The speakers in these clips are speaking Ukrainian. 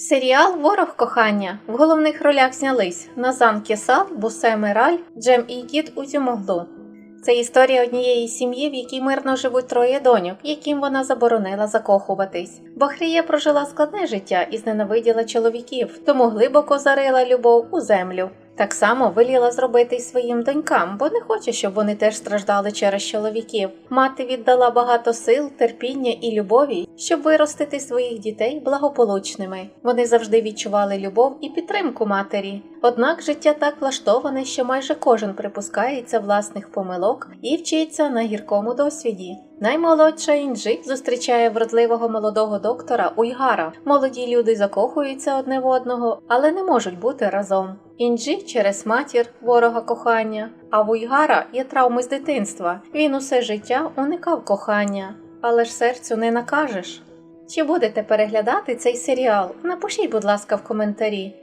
Серіал Ворог кохання в головних ролях знялись Назан Кесал, Бусе Мираль, Джем і дід Узюмоглу. Це історія однієї сім'ї, в якій мирно живуть троє доньок, яким вона заборонила закохуватись. Бахрія прожила складне життя і зненавиділа чоловіків, тому глибоко зарила любов у землю. Так само веліла зробити й своїм донькам, бо не хоче, щоб вони теж страждали через чоловіків. Мати віддала багато сил, терпіння і любові, щоб виростити своїх дітей благополучними. Вони завжди відчували любов і підтримку матері. Однак життя так влаштоване, що майже кожен припускається власних помилок і вчиться на гіркому досвіді. Наймолодша Інджи зустрічає вродливого молодого доктора Уйгара. Молоді люди закохуються одне в одного, але не можуть бути разом. Інджі через матір ворога кохання, а Вуйгара є травми з дитинства. Він усе життя уникав кохання, але ж серцю не накажеш. Чи будете переглядати цей серіал? Напишіть, будь ласка, в коментарі.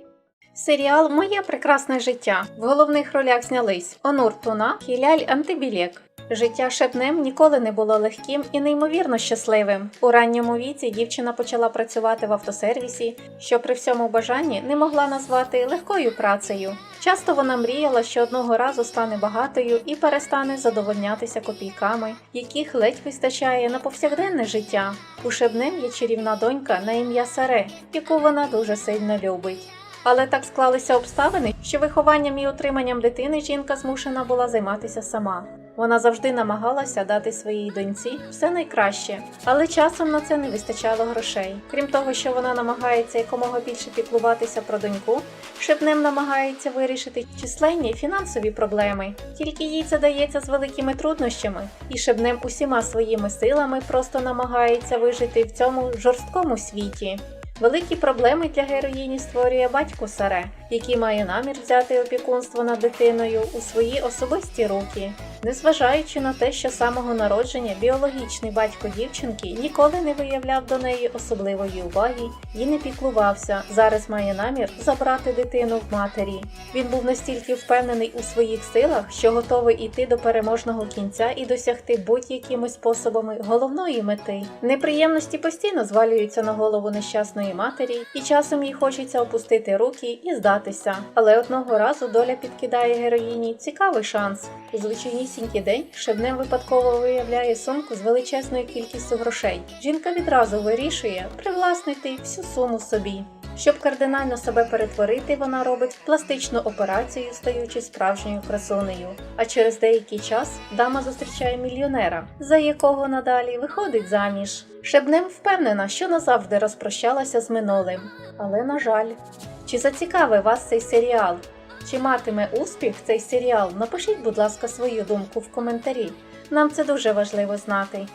Серіал Моє прекрасне життя. В головних ролях знялись Онур Туна, Хіляль Антибілєк. Життя Шепнем ніколи не було легким і неймовірно щасливим. У ранньому віці дівчина почала працювати в автосервісі, що при всьому бажанні не могла назвати легкою працею. Часто вона мріяла, що одного разу стане багатою і перестане задовольнятися копійками, яких ледь вистачає на повсякденне життя. У Шебнем є чарівна донька на ім'я Саре, яку вона дуже сильно любить. Але так склалися обставини, що вихованням і утриманням дитини жінка змушена була займатися сама. Вона завжди намагалася дати своїй доньці все найкраще, але часом на це не вистачало грошей. Крім того, що вона намагається якомога більше піклуватися про доньку, Шепнем намагається вирішити численні фінансові проблеми. Тільки їй це дається з великими труднощами, і Шебнем усіма своїми силами просто намагається вижити в цьому жорсткому світі. Великі проблеми для героїні створює батько Саре, який має намір взяти опікунство над дитиною у свої особисті руки. Незважаючи на те, що з самого народження біологічний батько дівчинки ніколи не виявляв до неї особливої уваги і не піклувався, зараз має намір забрати дитину в матері. Він був настільки впевнений у своїх силах, що готовий іти до переможного кінця і досягти будь-якими способами головної мети. Неприємності постійно звалюються на голову нещасної матері, і часом їй хочеться опустити руки і здатися. Але одного разу доля підкидає героїні цікавий шанс. У звичайнісінький день Шебнем випадково виявляє сумку з величезною кількістю грошей. Жінка відразу вирішує привласнити всю суму собі. Щоб кардинально себе перетворити, вона робить пластичну операцію, стаючи справжньою красунею. А через деякий час дама зустрічає мільйонера, за якого надалі виходить заміж. Шебнем впевнена, що назавжди розпрощалася з минулим. Але на жаль, чи зацікавив вас цей серіал? Чи матиме успіх цей серіал? Напишіть, будь ласка, свою думку в коментарі. Нам це дуже важливо знати.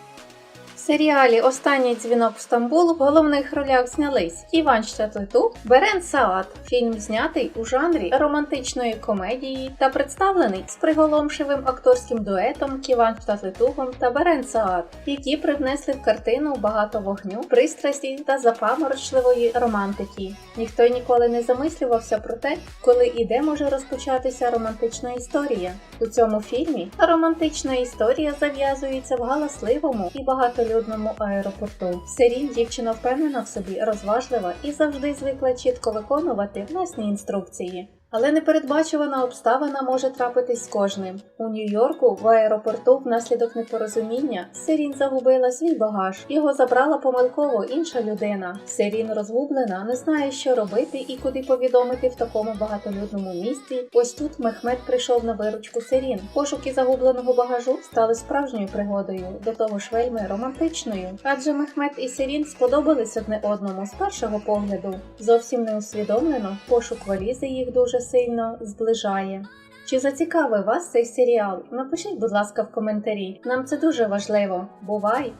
Серіалі Останній дзвінок в Стамбул в головних ролях знялись Іван Щатлитук, Берен Саат. Фільм знятий у жанрі романтичної комедії та представлений з приголомшивим акторським дуетом Ківан Щатлитугом та Берен Саат, які привнесли в картину багато вогню, пристрасті та запаморочливої романтики. Ніхто й ніколи не замислювався про те, коли і де може розпочатися романтична історія. У цьому фільмі романтична історія зав'язується в галасливому і багатолюдному аеропорту. Сирін дівчина впевнена в собі, розважлива і завжди звикла чітко виконувати власні інструкції. Але непередбачувана обставина може трапитись з кожним. У Нью-Йорку в аеропорту внаслідок непорозуміння Сирін загубила свій багаж. Його забрала помилково інша людина. Сирін розгублена, не знає, що робити і куди повідомити в такому багатолюдному місті. Ось тут Мехмед прийшов на виручку Сирін. Пошуки загубленого багажу стали справжньою пригодою, до того ж вельми романтичною. Адже Мехмед і Сирін сподобались одне одному з першого погляду. Зовсім не усвідомлено, пошук валізи їх дуже сильно зближає. Чи зацікавив вас цей серіал? Напишіть, будь ласка, в коментарі. Нам це дуже важливо. Бувай!